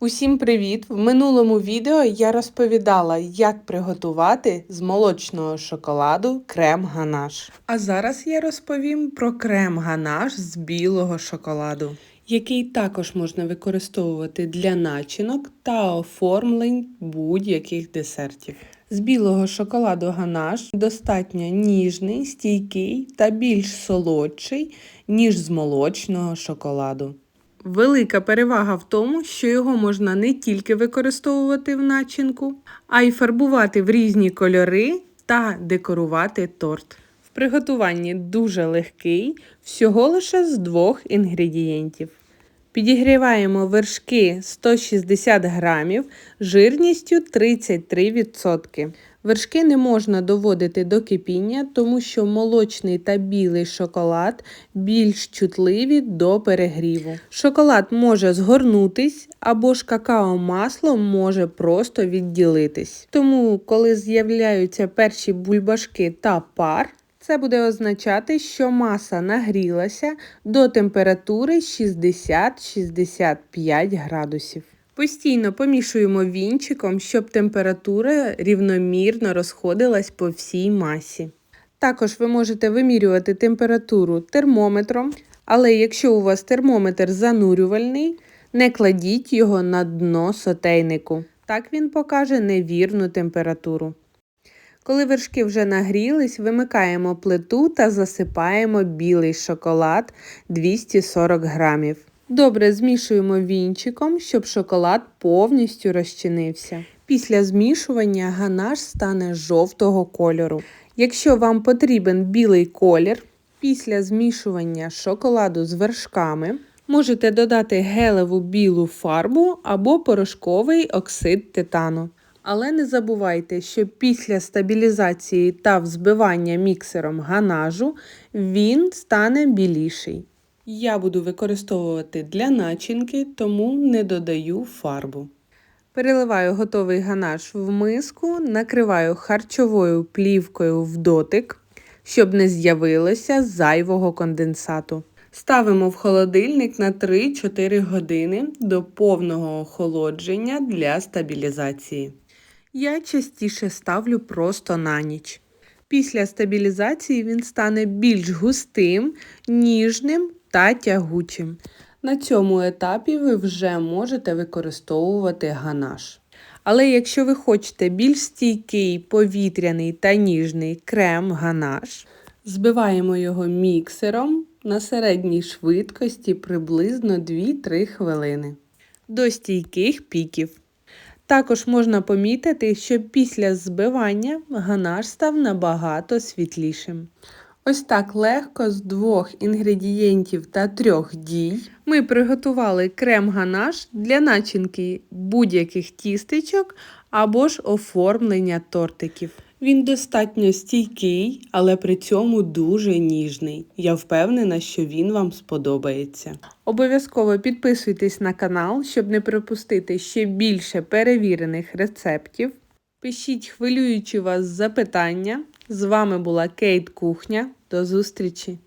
Усім привіт! В минулому відео я розповідала, як приготувати з молочного шоколаду крем ганаш. А зараз я розповім про крем ганаш з білого шоколаду, який також можна використовувати для начинок та оформлень будь-яких десертів. З білого шоколаду ганаш достатньо ніжний, стійкий та більш солодший, ніж з молочного шоколаду. Велика перевага в тому, що його можна не тільки використовувати в начинку, а й фарбувати в різні кольори та декорувати торт. В приготуванні дуже легкий, всього лише з двох інгредієнтів. Підігріваємо вершки 160 грамів жирністю 33%. Вершки не можна доводити до кипіння, тому що молочний та білий шоколад більш чутливі до перегріву. Шоколад може згорнутись або ж какао-масло може просто відділитись. Тому, коли з'являються перші бульбашки та пар, це буде означати, що маса нагрілася до температури 60-65 градусів. Постійно помішуємо вінчиком, щоб температура рівномірно розходилась по всій масі. Також ви можете вимірювати температуру термометром, але якщо у вас термометр занурювальний, не кладіть його на дно сотейнику. Так він покаже невірну температуру. Коли вершки вже нагрілись, вимикаємо плиту та засипаємо білий шоколад 240 грамів. Добре змішуємо вінчиком, щоб шоколад повністю розчинився. Після змішування ганаш стане жовтого кольору. Якщо вам потрібен білий колір, після змішування шоколаду з вершками можете додати гелеву білу фарбу або порошковий оксид титану. Але не забувайте, що після стабілізації та взбивання міксером ганажу він стане біліший. Я буду використовувати для начинки, тому не додаю фарбу. Переливаю готовий ганаш в миску, накриваю харчовою плівкою в дотик, щоб не з'явилося зайвого конденсату. Ставимо в холодильник на 3-4 години до повного охолодження для стабілізації. Я частіше ставлю просто на ніч. Після стабілізації він стане більш густим, ніжним та тягучим. На цьому етапі ви вже можете використовувати ганаш. Але якщо ви хочете більш стійкий, повітряний та ніжний крем ганаш, збиваємо його міксером на середній швидкості приблизно 2-3 хвилини до стійких піків. Також можна помітити, що після збивання ганаш став набагато світлішим. Ось так легко з двох інгредієнтів та трьох дій ми приготували крем ганаш для начинки будь-яких тістечок або ж оформлення тортиків. Він достатньо стійкий, але при цьому дуже ніжний. Я впевнена, що він вам сподобається. Обов'язково підписуйтесь на канал, щоб не пропустити ще більше перевірених рецептів. Пишіть хвилюючі вас запитання. З вами була Кейт Кухня. До зустрічі!